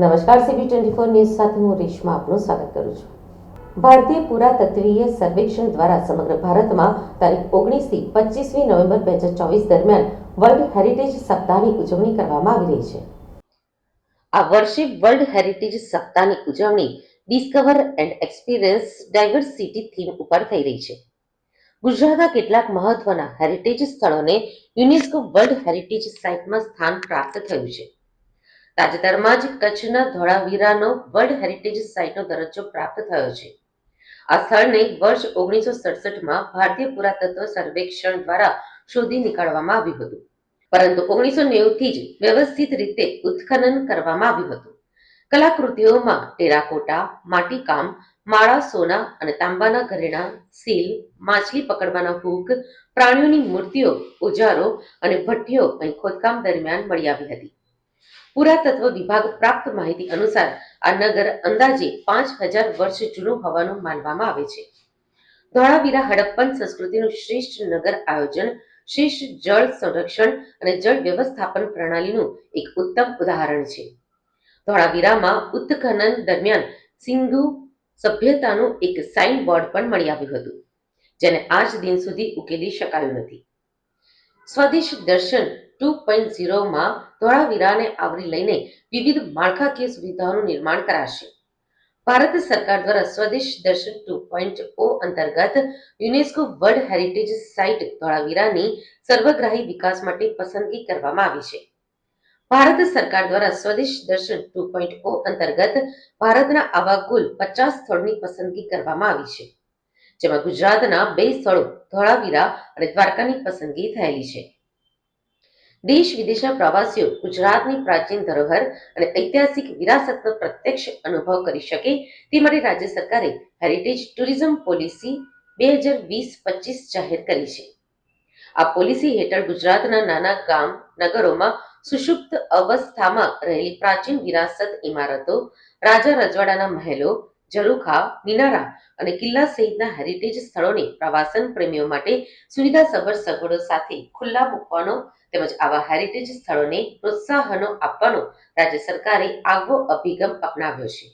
નમસ્કાર CB twenty four news સાથે હું રેશમા આપનું સ્વાગત કરું છું. ભારતીય પુરાતત્વીય સર્વેક્ષણ દ્વારા સમગ્ર ભારતમાં તારીખ ઓગણીસથી પચીસમી નવેમ્બર બે હજાર ચોવીસ દરમિયાન વર્લ્ડ હેરિટેજ સપ્તાહની ઉજવણી કરવામાં આવી રહી છે. આ વર્ષે વર્લ્ડ હેરિટેજ સપ્તાહની ઉજવણી discover and experience diversity theme ઉપર થઈ રહી છે. ગુજરાતના કેટલાક મહત્વના હેરિટેજ સ્થળોને યુનેસ્કો વર્લ્ડ હેરિટેજ સાઇટમાં સ્થાન પ્રાપ્ત થયું છે. તાજેતરમાં જ કચ્છના ધોળાવીરાનો વર્લ્ડ હેરિટેજ સાઇટનો દરજ્જો પ્રાપ્ત થયો છે. આ સ્થળને વર્ષ ઓગણીસો સડસઠમાં ભારતીય પુરાતત્વ સર્વેક્ષણ દ્વારા શોધી નીકાળવામાં આવ્યું હતું. પરંતુ ઓગણીસો નેવુંથી જ વ્યવસ્થિત રીતે ઉત્ખનન કરવામાં આવ્યું હતું. કલાકૃતિઓમાં ટેરાકોટા, માટીકામ, માળા, સોના અને તાંબાના ઘરેણાં, સીલ, માછલી પકડવાના હૂક પ્રાણીઓની મૂર્તિઓ, ઓજારો અને ભઠ્ઠીઓ અહીં ખોદકામ દરમિયાન મળી આવી હતી. પુરાતત્વ વિભાગ પ્રાપ્ત માહિતી અનુસાર આ નગર અંદાજે પાંચ હજાર વર્ષ જૂનું હોવાનું માનવામાં આવે છે. ધોળાવીરા હડપ્પન સંસ્કૃતિનું શ્રેષ્ઠ નગર આયોજન, શ્રેષ્ઠ જળ સંરક્ષણ અને જળ વ્યવસ્થાપન પ્રણાલીનું એક ઉત્તમ ઉદાહરણ છે. ધોળાવીરામાં ઉત્ખનન દરમિયાન સિંધુ સભ્યતાનું એક સાઇન બોર્ડ પણ મળી આવ્યું હતું, જેને આજ દિન સુધી ઉકેલી શકાયું નથી. સ્વદેશ દર્શન ટુ પોઈન્ટ ઝીરોમાં ધોળાવીરાને આવરી લઈને વિવિધ માળખાકીય સુવિધાઓનું નિર્માણ કરાશે. ભારત સરકાર દ્વારા સ્વદેશ દર્શન ટુ પોઈન્ટ ઓ અંતર્ગત યુનેસ્કો વર્લ્ડ હેરિટેજ સાઇટ ધોળાવીરાની સર્વગ્રાહી વિકાસ માટે પસંદગી કરવામાં આવી છે. ભારત સરકાર દ્વારા સ્વદેશ દર્શન ટુ પોઈન્ટ ઓ અંતર્ગત ભારતના આવા કુલ પચાસ સ્થળોની પસંદગી કરવામાં આવી છે. જેમાં ગુજરાતના બે સ્થળો ધોળાવીરા અને દ્વારકાની પસંદગી થયેલી છે. દેશ વિદેશના પ્રવાસીઓ ગુજરાતની પ્રાચીન ધરોહર અને ઐતિહાસિક વિરાસતનો પ્રત્યક્ષ અનુભવ કરી શકે તે માટે રાજ્ય સરકારે હેરિટેજ ટુરિઝમ પોલિસી બે હજાર વીસ પચીસ જાહેર કરી છે. આ પોલિસી હેઠળ ગુજરાતના નાના ગામ, નગરોમાં સુષુપ્ત અવસ્થામાં રહેલી પ્રાચીન વિરાસત ઇમારતો, રાજા રજવાડાના મહેલો ઝરૂખા મિનારા અને કિલ્લા સહિતના હેરિટેજ સ્થળોને પ્રવાસન પ્રેમીઓ માટે સુવિધાસભર સગવડો સાથે ખુલ્લા મૂકવાનો તેમજ આવા હેરિટેજ સ્થળોને પ્રોત્સાહનો આપવાનો રાજ્ય સરકારે આગવો અભિગમ અપનાવ્યો છે.